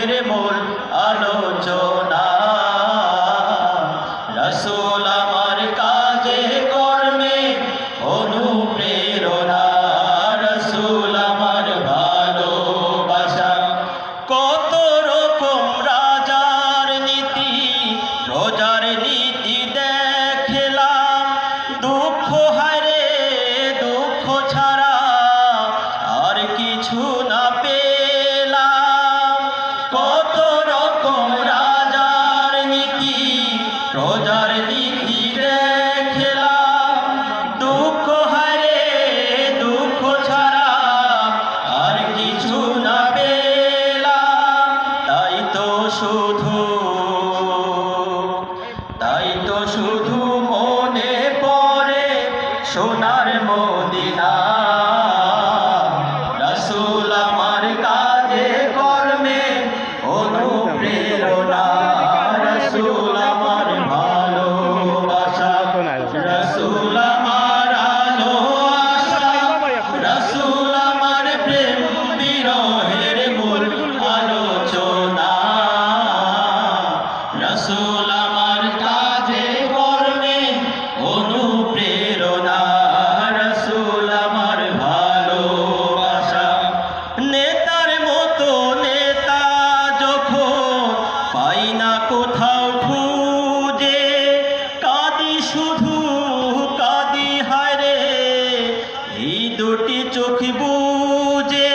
মেরে মোর 殊途 দুটি চোখ বুঝে,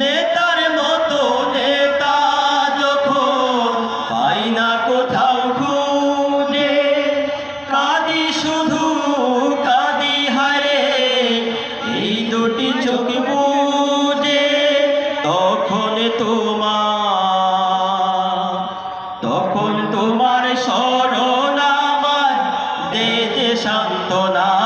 নেতার মতো নেতা যখন পাই না কোথাও খুঁজে, কাঁদি শুধু, কাঁদি হারে, এই দুটি চোখ বুঝে, তখন তোমার তখন তোমার শরণামার দে সান্ত্বনা।